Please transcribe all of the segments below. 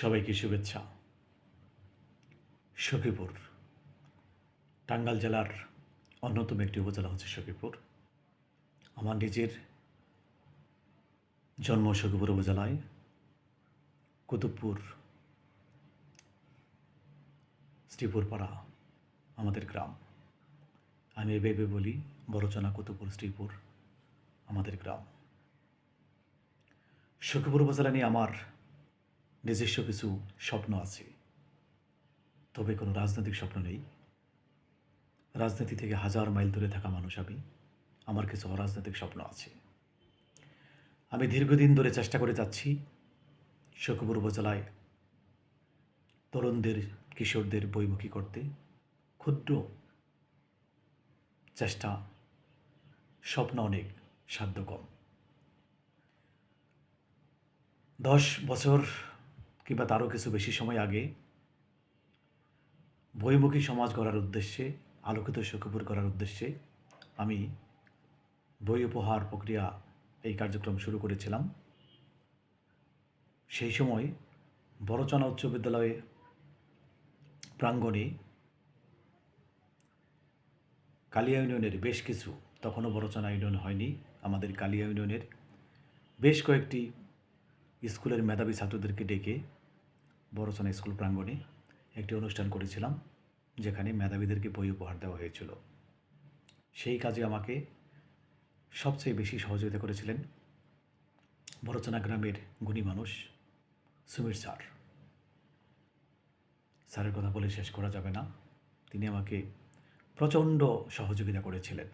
সবাইকে শুভেচ্ছা। সখীপুর টাঙ্গাল জেলার অন্যতম একটি উপজেলা হচ্ছে সখীপুর। আমার নিজের জন্ম সখীপুর উপজেলায়, কুতুবপুর শ্রীপুরপাড়া আমাদের গ্রাম। আমি এভাবে বলি, বড়চনা কুতুবপুর শ্রীপুর আমাদের গ্রাম। সখীপুর উপজেলা নিয়ে আমার নিজস্ব কিছু স্বপ্ন আছে। তবে কোনো রাজনৈতিক স্বপ্ন নেই। রাজনীতি থেকে হাজার মাইল দূরে থাকা মানুষ আমি। আমার কিছু অরাজনৈতিক স্বপ্ন আছে। আমি দীর্ঘদিন ধরে চেষ্টা করে যাচ্ছি শকুপুর উপজেলায় তরুণদের, কিশোরদের বইমুখী করতে। ক্ষুদ্র চেষ্টা, স্বপ্ন অনেক, সাধ্য কম। দশ বছর কিংবা তারও কিছু বেশি সময় আগে বইমুখী সমাজ গড়ার উদ্দেশ্যে, আলোকিত সুখপুর করার উদ্দেশ্যে আমি বই উপহার প্রক্রিয়া এই কার্যক্রম শুরু করেছিলাম। সেই সময় বড়চনা উচ্চ বিদ্যালয়ে প্রাঙ্গণে কালিয়া ইউনিয়নের বেশ কিছু, তখনও বড়চনা ইউনিয়ন হয়নি, আমাদের কালিয়া ইউনিয়নের বেশ কয়েকটি স্কুলের মেধাবী ছাত্রদেরকে ডেকে বড়চনা স্কুল প্রাঙ্গণে একটি অনুষ্ঠান করেছিলাম, যেখানে মেধাবীদেরকে বই উপহার দেওয়া হয়েছিল। সেই কাজে আমাকে সবচেয়ে বেশি সহযোগিতা করেছিলেন বড়চনা গ্রামের গুণী মানুষ সুমির স্যার। স্যারের কথা বলে শেষ করা যাবে না। তিনি আমাকে প্রচণ্ড সহযোগিতা করেছিলেন।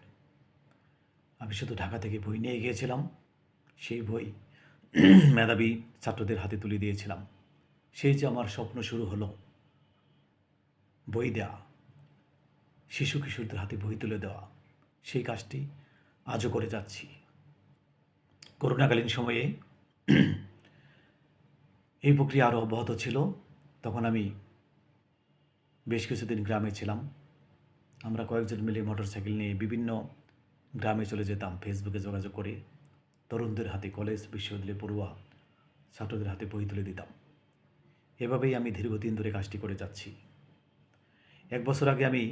আমি শুধু ঢাকা থেকে বই নিয়ে গিয়েছিলাম, সেই বই মেধাবী ছাত্রদের হাতে তুলে দিয়েছিলাম। সেই যে আমার স্বপ্ন শুরু হলো, বই দেওয়া শিশু কিশোরদের হাতে বই তুলে দেওয়া, সেই কাজটি আজও করে যাচ্ছি। করোনাকালীন সময়ে এই প্রক্রিয়া আরও অব্যাহত ছিল। তখন আমি বেশ কিছুদিন গ্রামে ছিলাম। আমরা কয়েকজন মিলে মোটরসাইকেল নিয়ে বিভিন্ন গ্রামে চলে যেতাম। ফেসবুকে যোগাযোগ করে তরুণদের হাতে কলেজ, বিশ্ববিদ্যালয়, পড়ুয়া ছাত্রদের হাতে বই তুলে দিতাম। এভাবেই আমি দীর্ঘদিন ধরে কাজটি করে যাচ্ছি। এক বছর আগে আমি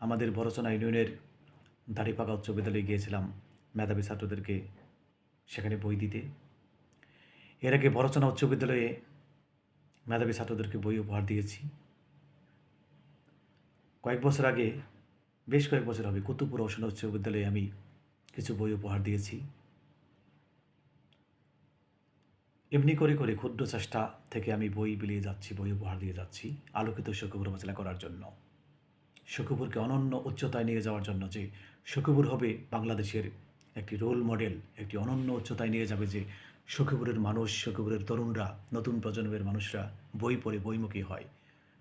আমাদের বড়চনা ইউনিয়নের দাড়িপাকা উচ্চ বিদ্যালয়ে গিয়েছিলাম, মেধাবী ছাত্রদেরকে সেখানে বই দিতে। এর আগে বড়চনা উচ্চ বিদ্যালয়ে মেধাবী ছাত্রদেরকে বই উপহার দিয়েছি। কয়েক বছর আগে, বেশ কয়েক বছর হবে, কুতুবপুর রওশন উচ্চ বিদ্যালয়ে আমি কিছু বই উপহার দিয়েছি। এমনি করে করে ক্ষুদ্র চেষ্টা থেকে আমি বই বিলিয়ে যাচ্ছি, বই উপহার দিয়ে যাচ্ছি, আলোকিত শকুপুর মোচলা করার জন্য। শকুপুরকে অনন্য উচ্চতায় নিয়ে যাওয়ার জন্য যে শকুপুর হবে বাংলাদেশের একটি রোল মডেল একটি অনন্য উচ্চতায় নিয়ে যাবে যে শকুপুরের মানুষ শকুপুরের তরুণরা, নতুন প্রজন্মের মানুষরা বই পড়ে বইমুখী হয়।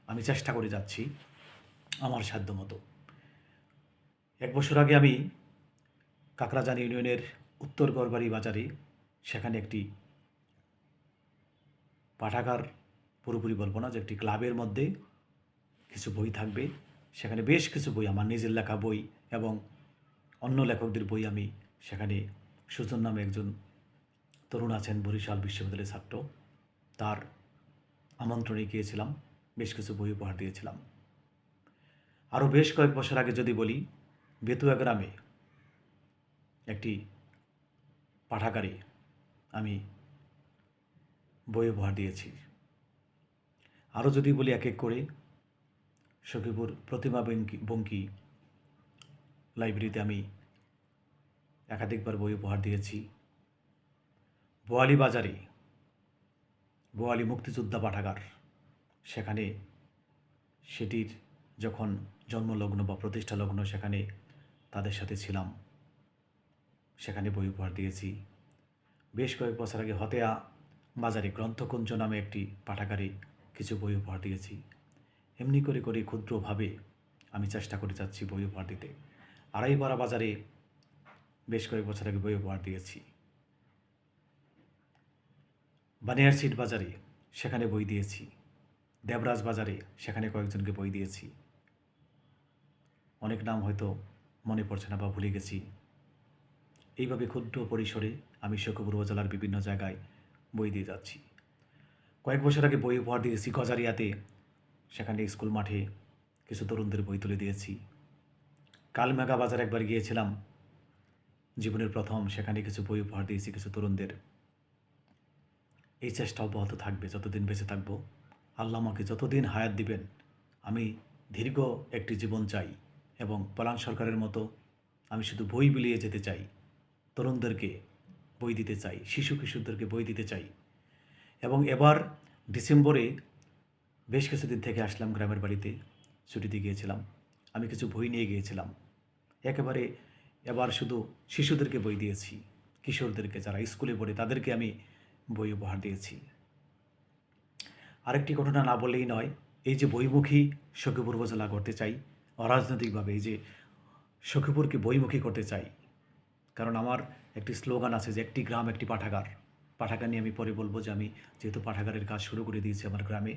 আমি চেষ্টা করে যাচ্ছি আমার সাধ্য মতো। এক বছর আগে আমি কাকরাজান ইউনিয়নের উত্তর গড়বাড়ি বাজারে সেখানে একটি পাঠাগার পুরোপুরি বলব না যে একটি ক্লাবের মধ্যে কিছু বই থাকবে। সেখানে বেশ কিছু বই, আমার নিজের লেখা বই এবং অন্য লেখকদের বই আমি সেখানে সুজন নামে একজন তরুণ আছেন, বরিশাল বিশ্ববিদ্যালয়ের ছাত্র। তার আমন্ত্রণে গিয়েছিলাম, বেশ কিছু বই উপহার দিয়েছিলাম। আরও বেশ কয়েক বছর আগে যদি বলি, বেতুয়া গ্রামে একটি পাঠাগারে আমি বই উপহার দিয়েছি। আরও যদি বলি এক এক করে, সখীপুর প্রতিমা বঙ্কি লাইব্রেরিতে আমি একাধিকবার বই উপহার দিয়েছি। বোয়ালি বাজারে বোয়ালি মুক্তিযোদ্ধা পাঠাগার, সেখানে সেটির যখন জন্মলগ্ন বা প্রতিষ্ঠা লগ্ন সেখানে তাদের সাথে ছিলাম। সেখানে বই উপহার দিয়েছি। বেশ কয়েক বছর আগে হতেয়া বাজারে গ্রন্থকুঞ্জ নামে একটি পাঠাগারে কিছু বই উপহার দিয়েছি। এমনি করে করে ক্ষুদ্রভাবে আমি চেষ্টা করে যাচ্ছি বই উপহার দিতে। আড়াইপাড়া বাজারে বেশ কয়েক বছর আগে বই উপহার দিয়েছি। বানিয়ার সিট বাজারে সেখানে বই দিয়েছি। দেবরাজ বাজারে সেখানে কয়েকজনকে বই দিয়েছি। অনেক নাম হয়তো মনে পড়ছে না বা ভুলে গেছি। এইভাবে ক্ষুদ্র পরিসরে আমি শকুপুর উপজেলার বিভিন্ন জায়গায় বই দিয়ে যাচ্ছি। কয়েক বছর আগে বই উপহার দিয়েছি গজারিয়াতে সেখানে স্কুল মাঠে কিছু তরুণদের বই তুলে দিয়েছি। কালমেঘা বাজার একবার গিয়েছিলাম। জীবনের প্রথম, সেখানে কিছু বই উপহার দিয়েছি কিছু তরুণদের। এই চেষ্টা অব্যাহত থাকবে, যতদিন বেঁচে থাকব। আল্লাহ আমাকে যতদিন হায়াত দিবেন, আমি দীর্ঘ একটি জীবন চাই এবং পলান সরকারের মতো আমি শুধু বই বিলিয়ে যেতে চাই। তরুণদেরকে বই দিতে চাই, শিশু কিশোরদেরকে বই দিতে চাই। এবং এবার ডিসেম্বরে বেশ কিছুদিন থেকে আসলাম গ্রামের বাড়িতে, ছুটিতে গিয়েছিলাম। আমি কিছু বই নিয়ে গিয়েছিলাম। একেবারে এবার শুধু শিশুদেরকে বই দিয়েছি, কিশোরদেরকে যারা স্কুলে পড়ে তাদেরকে আমি বই উপহার দিয়েছি। আরেকটি ঘটনা না বললেই নয়, এই যে বইমুখী সখীপুর উপজেলা করতে চাই, অরাজনৈতিকভাবে এই যে সখীপুরকে বইমুখী করতে চাই, কারণ আমার একটি স্লোগান আছে যে, একটি গ্রাম, একটি পাঠাগার। পাঠাগার নিয়ে আমি পরে বলব যে, আমি যেহেতু পাঠাগারের কাজ শুরু করে দিয়েছি আমার গ্রামে,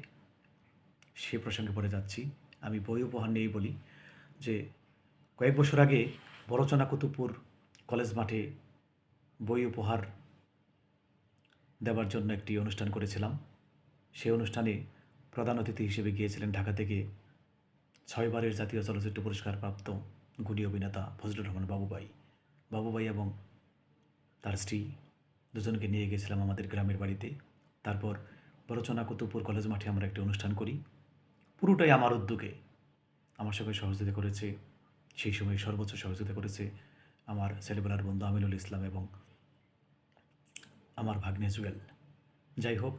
সে প্রসঙ্গে পড়ে যাচ্ছি। আমি বই উপহার নিয়েই বলি যে, কয়েক বছর আগে বড়চনা কুতুবপুর কলেজ মাঠে বই উপহার দেওয়ার জন্য একটি অনুষ্ঠান করেছিলাম। সেই অনুষ্ঠানে প্রধান অতিথি হিসেবে গিয়েছিলেন ঢাকা থেকে ছয়বারের জাতীয় চলচ্চিত্র পুরস্কার প্রাপ্ত গুণী অভিনেতা ফজলুর রহমান বাবুবাই। বাবুবাই এবং তার স্ত্রী দুজনকে নিয়ে গেছিলাম আমাদের গ্রামের বাড়িতে। তারপর বড়চনা কুতুবপুর কলেজ মাঠে আমরা একটি অনুষ্ঠান করি। পুরোটাই আমার উদ্যোগে। আমার সঙ্গে সহযোগিতা করেছে। সেই সময় সর্বোচ্চ সহযোগিতা করেছে আমার ছেলেবেলার বন্ধু আমিনুল ইসলাম এবং আমার ভাগ্নে জুয়েল। যাই হোক,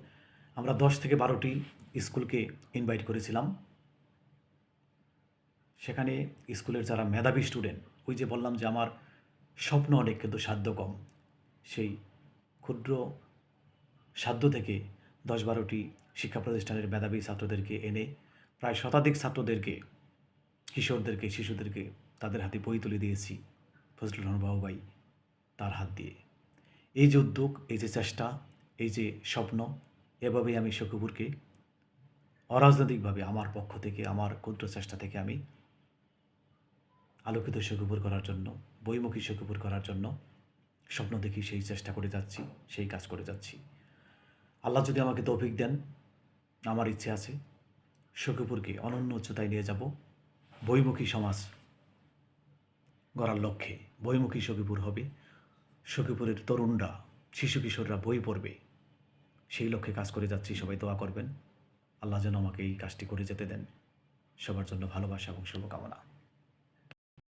আমরা দশ থেকে বারোটি স্কুলকে ইনভাইট করেছিলাম। সেখানে স্কুলের যারা মেধাবী স্টুডেন্ট ওই যে বললাম যে আমার স্বপ্ন অনেক, কিন্তু সাধ্য কম। সেই ক্ষুদ্র সাধ্য থেকে দশ বারোটি শিক্ষা প্রতিষ্ঠানের মেধাবী ছাত্রদেরকে এনে প্রায় শতাধিক ছাত্রদেরকে, কিশোরদেরকে, শিশুদেরকে তাদের হাতে বই তুলে দিয়েছি, ফজলুর রহমান বাবুভাই তার হাত দিয়ে। এই যে উদ্যোগ, এই যে চেষ্টা, এই যে স্বপ্ন, এভাবেই আমি শকুপুরকে অরাজনৈতিকভাবে আমার পক্ষ থেকে, আমার ক্ষুদ্র চেষ্টা থেকে আমি আলোকিত শকুপুর করার জন্য, বইমুখী শকুপুর করার জন্য স্বপ্ন দেখি সেই চেষ্টা করে যাচ্ছি, সেই কাজ করে যাচ্ছি। আল্লাহ যদি আমাকে তৌফিক দেন, আমার ইচ্ছে আছে শকুপুরকে অনন্য উচ্চতায় নিয়ে যাব বইমুখী সমাজ গড়ার লক্ষ্যে বইমুখী সখীপুর হবে। সখীপুরের তরুণরা, শিশু কিশোররা বই পড়বে, সেই লক্ষ্যে কাজ করে যাচ্ছি, সবাই দোয়া করবেন। আল্লাহ যেন আমাকে এই কাজটি করে যেতে দেন। সবার জন্য ভালোবাসা এবং শুভকামনা।